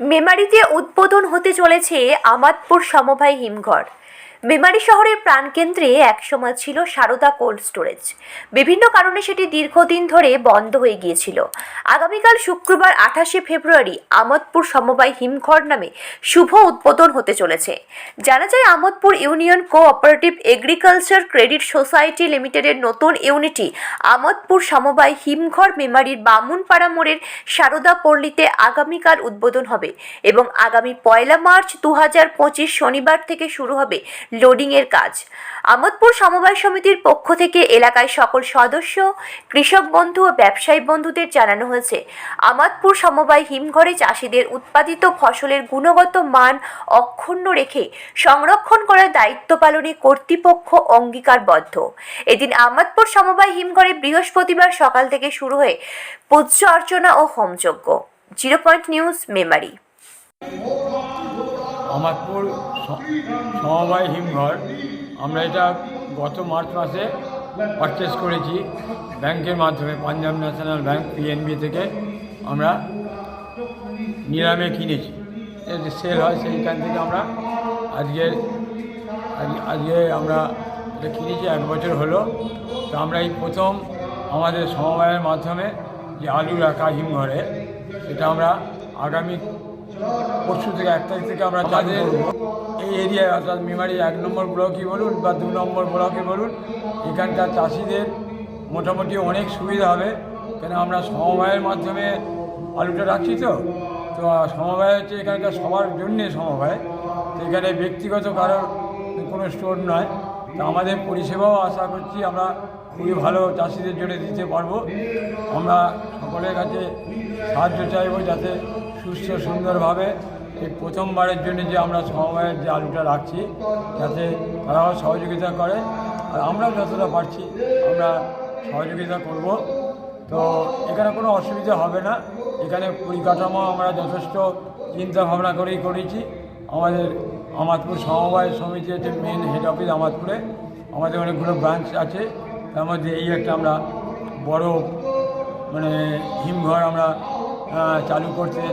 মেমারিতে উদ্বোধন হতে চলেছে আমাদপুর সমবায় হিমঘর। মেমারি শহরের প্রাণকেন্দ্রে একসময় ছিল সারদা কোল্ড স্টোরেজ। বিভিন্ন কারণে সেটি দীর্ঘদিন ধরে বন্ধ হয়ে গিয়েছিল। আগামীকাল শুক্রবার আঠাশে ফেব্রুয়ারি আমোদপুর সমবায় হিমঘর নামে শুভ উদ্বোধন হতে চলেছে। জানা যায়, Amodpur union cooperative agriculture credit society লিমিটেডের নতুন ইউনিটি আমোদপুর সমবায় হিমঘর মেমারির বামুনপাড়া মোড়ের সারদা পল্লীতে আগামীকাল উদ্বোধন হবে এবং আগামী পয়লা মার্চ দু হাজার পঁচিশ শনিবার থেকে শুরু হবে লোডিংয়ের কাজ। আমোদপুর সমবায় সমিতির পক্ষ থেকে এলাকায় সকল সদস্য, কৃষক বন্ধু ও ব্যবসায়ী বন্ধুদের জানানো হয়েছে আমাদপুর সমবায় হিমঘরে চাষিদের উৎপাদিত ফসলের গুণগত মান অক্ষুণ্ণ রেখে সংরক্ষণ করার দায়িত্ব পালনে কর্তৃপক্ষ অঙ্গীকারবদ্ধ। এদিন আমাদপুর সমবায় হিমঘরে বৃহস্পতিবার সকাল থেকে শুরু হয়ে পূজ্য অর্চনা ও হোমযজ্ঞ। Zero point news, Memari. Amadpur স- সমবায় হিমঘর আমরা এটা গত মার্চ মাসে পারচেস করেছি ব্যাংকের মাধ্যমে, পাঞ্জাব ন্যাশনাল ব্যাংক পিএনবি থেকে। আমরা নিলামে কিনেছি। সেল হয়, সেইখান থেকে আমরা আজকে, আজ- আজকে আমরা এটা কিনেছি, এক বছর হলো। তো আমরা এই প্রথম আমাদের সমবায়ের মাধ্যমে যে আলু রাখা হিমঘরে সেটা আমরা আগামী পরশু থেকে এক তারিখ থেকে আমরা যাদের এই এরিয়ায় অর্থাৎ মেমারি এক নম্বর ব্লকই বলুন বা দু নম্বর ব্লকে বলুন, এখানকার চাষিদের মোটামুটি অনেক সুবিধা হবে। কেন আমরা সমবায়ের মাধ্যমে আলুটা রাখছি তো? তো সমবায় হচ্ছে এখানকার সবার জন্যে সমবায়। তো এখানে ব্যক্তিগত কারোর কোনো স্টোর নয়। তো আমাদের পরিষেবাও আশা করছি আমরা খুবই ভালো চাষিদের জন্য দিতে পারব। আমরা সকলের কাছে সাহায্য চাইব যাতে সুস্থ সুন্দরভাবে এই প্রথমবারের জন্য যে আমরা সমবায়ের যে আলুটা রাখছি, যাতে তারাও সহযোগিতা করে। আর আমরাও যতটা পারছি, আমরা সহযোগিতা করব। তো এখানে কোনো অসুবিধা হবে না। এখানে পরিকাঠামো আমরা যথেষ্ট চিন্তা ভাবনা করেই করেছি। আমাদের আমাদপুর সমবায় সমিতি হচ্ছে মেন হেড অফিস আমাদপুরে, আমাদের অনেকগুলো ব্রাঞ্চ আছে। তার মধ্যে এই একটা আমরা বড় মানে হিমঘর আমরা চালু করতে